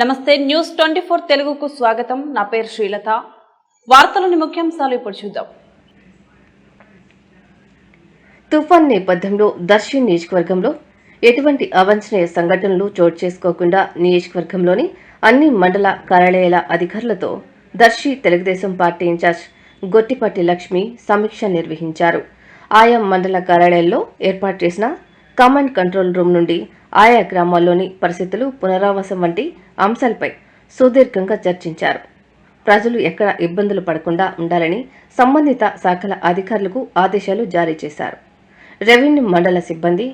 నమస్తే news twenty four తెలుగుకు స్వాగతం. నా పేరు శ్రీలత. వార్తలోని ముఖ్యాంశాలు ఇప్పుడు చూద్దాం. తుఫాన్ నేపథ్యంలో దర్శి నియోజకవర్గంలో ఎటువంటి అవాంఛనీయ సంఘటనలు చోటు చేసుకోకుండా నియోజకవర్గంలోని అన్ని మండల కార్యాలయాల అధికారులతో దర్శి తెలుగుదేశం పార్టీ ఇన్ఛార్జ్ గొట్టిపట్టి లక్ష్మి సమీక్ష నిర్వహించారు. ఆయా మండల కార్యాలయాల్లో ఏర్పాటు చేసిన కమాండ్ కంట్రోల్ రూమ్ నుండి ఆయా గ్రామాల్లోని పరిస్థితులు పునరావాసం వంటి అంశాలపై సుదీర్ఘంగా చర్చించారు. ప్రజలు ఎక్కడ ఇబ్బందులు పడకుండా ఉండాలని సంబంధిత శాఖల అధికారులకు ఆదేశాలు జారీ చేశారు. రెవెన్యూ మండల సిబ్బంది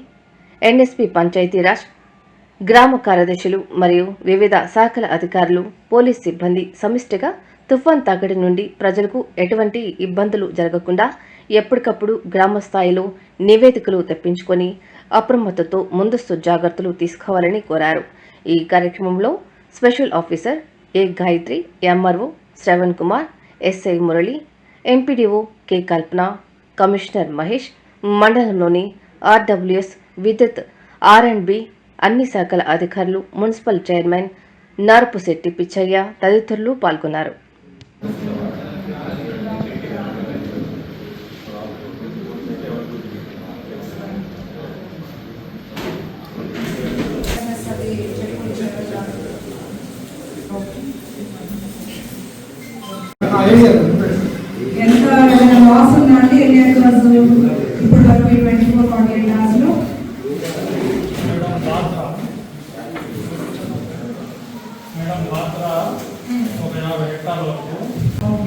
ఎన్ఎస్పి పంచాయతీరాజ్ గ్రామ కార్యదర్శులు మరియు వివిధ శాఖల అధికారులు పోలీస్ సిబ్బంది సమిష్టిగా తుఫాన్ తాకిడి నుండి ప్రజలకు ఎటువంటి ఇబ్బందులు జరగకుండా ఎప్పటికప్పుడు గ్రామ స్థాయిలో నివేదికలు తెప్పించుకొని అప్రమత్తతో ముందస్తు జాగ్రత్తలు తీసుకోవాలని కోరారు. ఈ కార్యక్రమంలో special officer A Gayathri MRO Sravan Kumar SI Murali MPDO K Kalpana commissioner Mahesh మండలంలోని ఆర్డబ్ల్యూఎస్ విద్యుత్ ఆర్ అండ్ బి అన్ని శాఖల అధికారులు మున్సిపల్ చైర్మన్ నారపుశెట్టి పిచ్చయ్య తదితరులు పాల్గొన్నారు. ఎంత ఏదైనా లాస్ ఉందా అండి ఎన్ని అవర్స్ ఇప్పుడు? వరకు ట్వంటీ ఫోర్ ఫార్టీ ఎయిట్ అవర్స్లో మేడం పాత్ర ఒక యాభై హెక్టార్ల వరకు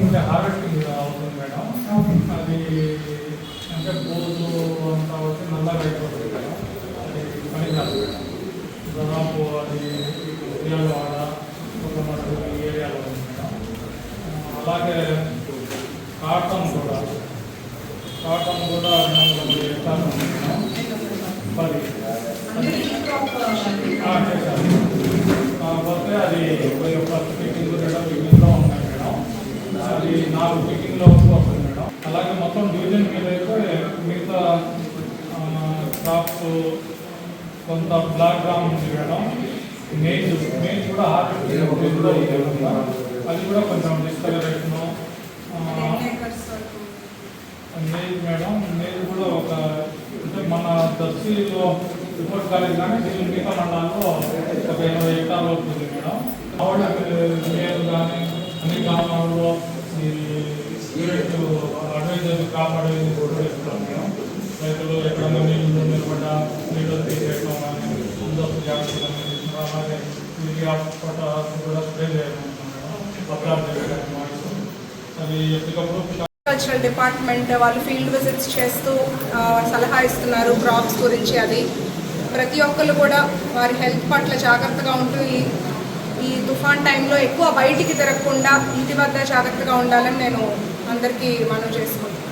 ఇంకా హార్వెస్టింగ్ అవుతుంది మేడం అది అంటే పోతు అంతా వచ్చి నల్లగా అయిపోతుంది మేడం అది పని కాదు మేడం దాదాపు అది ఉద్యాలవాడ ఒక మనకు ఈ ఏరియాలో ఉంది మేడం ఆ, అలాగే కాటన్ కూడా కాటన్ కూడా రెండు వందల మేడం పది కాకపోతే అది ఒక ఫస్ట్ పికింగ్ రెండో పికింగ్లో ఉన్నాయి మేడం. అది నాలుగు పికింగ్లో వస్తుంది మేడం. అలాగే మొత్తం డివిజన్ మీద అయితే మిగతా క్రాప్స్ కొంత బ్లాక్ గ్రామ్ ఉంది మేడం. మేజ్ మెయిన్ కూడా హార్ట్ అది కూడా కొంచెం డిస్కలరేషను మేజ్ మేడం మేజ్ కూడా ఒక అంటే మన రిపోర్ట్ కాలేదు కానీ దీని మిగతా మండలాల్లో ఒక ఎనభై హెక్టార్లు అవుతుంది మేడం. కాబట్టి మేలు కానీ అన్ని గ్రామాల్లో ఈ అడ్వైజర్ క్రాప్ అడ్వైజర్ కూడా ఇస్తున్నాం మేడం. రైతులు ఎక్కడన్నా నీళ్ళు నిలబడ్డ నీళ్ళు తీసేయడం కానీ ముందస్తు జాగ్రత్తలు అలాగే తిరిగి పొటాస్ కూడా స్ప్రే చేయడం మేడం. అప్లాడ్ చేయడం మాయిస్ అది ఎప్పటికప్పుడు అగ్రికల్చరల్ డిపార్ట్మెంట్ వాళ్ళు ఫీల్డ్ విజిట్స్ చేస్తూ సలహా ఇస్తున్నారు క్రాప్స్ గురించి అది. ప్రతి ఒక్కరు కూడా వారి హెల్త్ పట్ల జాగ్రత్తగా ఉంటూ ఈ ఈ తుఫాన్ టైంలో ఎక్కువ బయటికి తిరగకుండా ఇంటి వద్ద జాగ్రత్తగా ఉండాలని నేను అందరికీ మనం చేసుకుంటాను